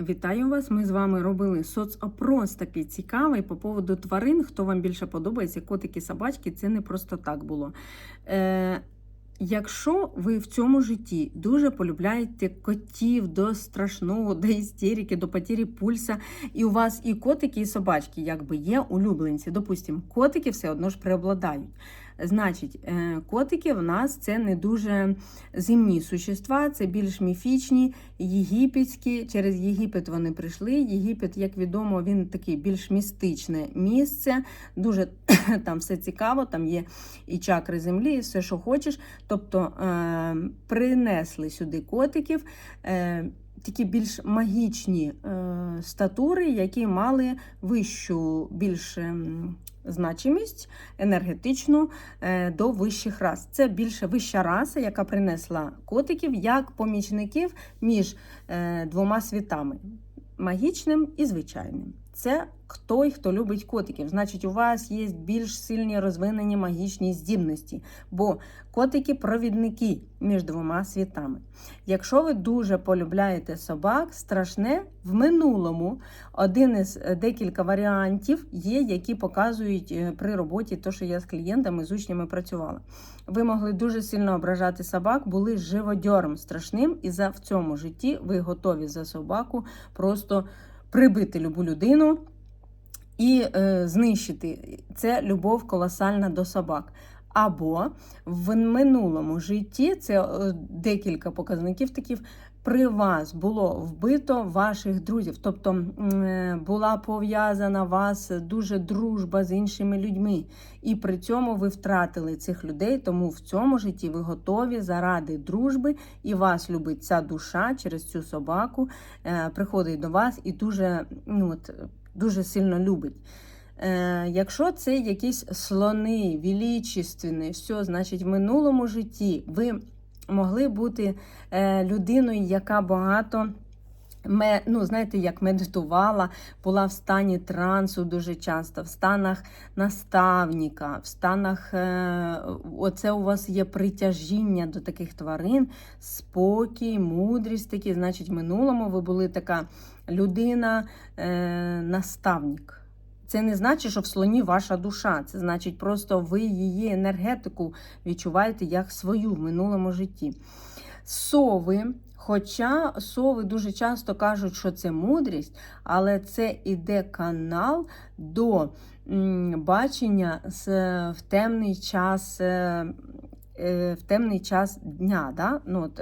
Вітаю вас! Ми з вами робили соцопрос такий цікавий по поводу тварин. Хто вам більше подобається, котики, собачки, це не просто так було. Е, Якщо ви в цьому житті дуже полюбляєте котів до страшного, до істерики, до потері пульса, і у вас і котики, і собачки якби є улюбленці. Допустимо, котики все одно ж преобладають. Значить, е, котики в нас це не дуже земні существа, це більш міфічні, єгипетські. Через Єгипет вони прийшли. Єгипет, як відомо, він такий більш містичне місце. Дуже там все цікаво, там є і чакри землі, і все, що хочеш. Тобто е, принесли сюди котиків. Такі більш магічні е, статури, які мали вищу більш ем, значимість енергетичну е, до вищих рас. Це більше вища раса, яка принесла котиків як помічників між е, двома світами магічним і звичайним. Це той, хто любить котиків. Значить, у вас є більш сильні розвинені магічні здібності, бо котики провідники між двома світами. Якщо ви дуже полюбляєте собак, страшне в минулому один із е, декілька варіантів є, які показують е, при роботі, то що я з клієнтами, з учнями працювала. Ви могли дуже сильно ображати собак, були живодьором страшним, і за в цьому житті ви готові за собаку просто прибити любу людину і е, знищити. Це любов колосальна до собак. Або в минулому житті це е, декілька показників таких. При вас було вбито ваших друзів, тобто е, була пов'язана вас дуже дружба з іншими людьми, і при цьому ви втратили цих людей. Тому в цьому житті ви готові заради дружби, і вас любить ця душа через цю собаку, е, приходить до вас і дуже, ну от, дуже сильно любить. Е, Якщо це якісь слони, величественні, все, значить, в минулому житті ви могли бути е, людиною, яка багато. Ну, знаєте, як медитувала, була в стані трансу дуже часто, в станах наставника, в станах е, оце у вас є притяжіння до таких тварин, спокій, мудрість такі. Значить, в минулому ви були така людина-наставник. Це не значить, що в слоні ваша душа. Це значить, просто ви її енергетику відчуваєте як свою в минулому житті. Сови, хоча сови дуже часто кажуть, що це мудрість, але це іде канал до бачення в темний час. В темний час дня, да? ну, от,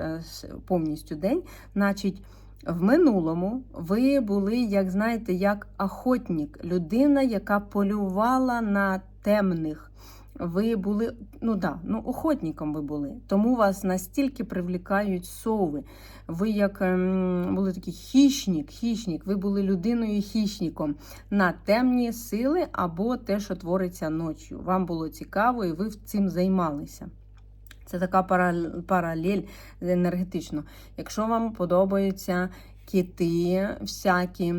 повністю день, значить, в минулому ви були, як знаєте, як охотник, людина, яка полювала на темних. Ви були, ну да, ну охотником ви були. Тому вас настільки привлікають сови. Ви як ем, були такий хищник, хищник, ви були людиною хищником на темні сили або те, що твориться ночі. Вам було цікаво, і ви цим займалися. Це така паралель енергетично. Якщо вам подобаються кити, всякі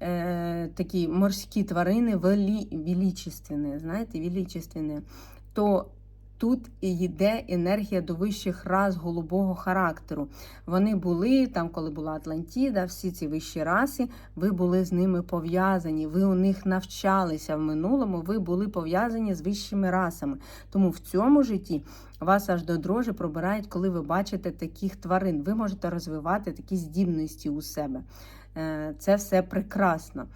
е, такі морські тварини, велі, величественні, знаєте, величественні, то Тут і йде енергія до вищих рас голубого характеру. Вони були там, коли була Атлантіда, всі ці вищі раси, ви були з ними пов'язані, ви у них навчалися в минулому, ви були пов'язані з вищими расами. Тому в цьому житті вас аж до дрожі пробирають, коли ви бачите таких тварин. Ви можете розвивати такі здібності у себе. Е, це все прекрасно.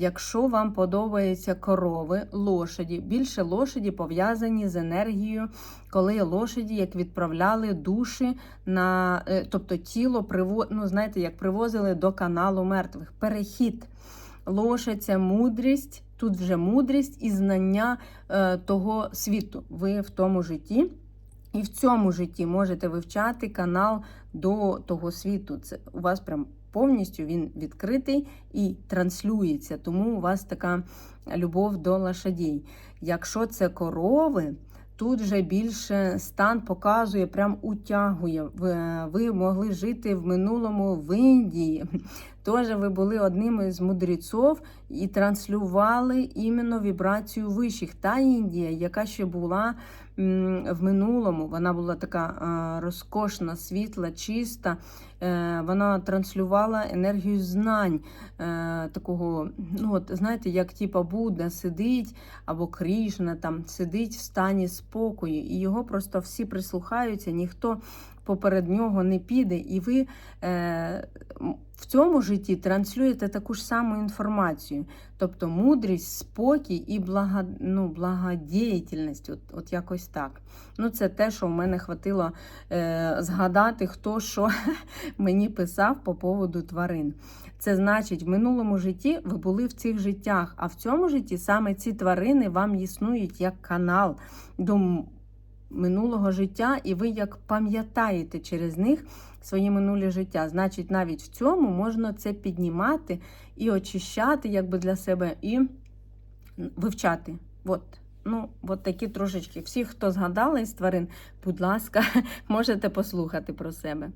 Якщо вам подобаються корови, лошаді, більше лошаді пов'язані з енергією, коли лошаді як відправляли душі на е, тобто тіло приво, ну, знаєте, як привозили до каналу мертвих. Перехід. Лошадь це мудрість, тут вже мудрість і знання е, того світу. Ви в тому житті. І в цьому житті можете вивчати канал до того світу. Це у вас прям повністю він відкритий і транслюється. Тому у вас така любов до лошадей. Якщо це корови, тут вже більше стан показує, прям утягує. Ви могли жити в минулому в Індії. Теж ви були одним із мудреців і транслювали іменно вібрацію вищих. Та Індія, яка ще була в минулому, вона була така розкошна, світла, чиста. Е, Вона транслювала енергію знань, е, такого, ну от знаєте, як типа Будда сидить або Крішна там сидить в стані спокою, і його просто всі прислухаються, ніхто поперед нього не піде, і ви е, в цьому житті транслюєте таку ж саму інформацію. Тобто мудрість, спокій і блага, ну, благодіяльність, от, от якось так. Ну, це те, що в мене хватило е, згадати, хто що мені писав по поводу тварин. Це значить, в минулому житті ви були в цих життях, а в цьому житті саме ці тварини вам існують як канал до минулого життя, і ви як пам'ятаєте через них своє минуле життя. Значить, навіть в цьому можна це піднімати і очищати якби для себе, і вивчати. От. Ну, от такі трошечки. Всі, хто згадали із тварин, будь ласка, можете послухати про себе.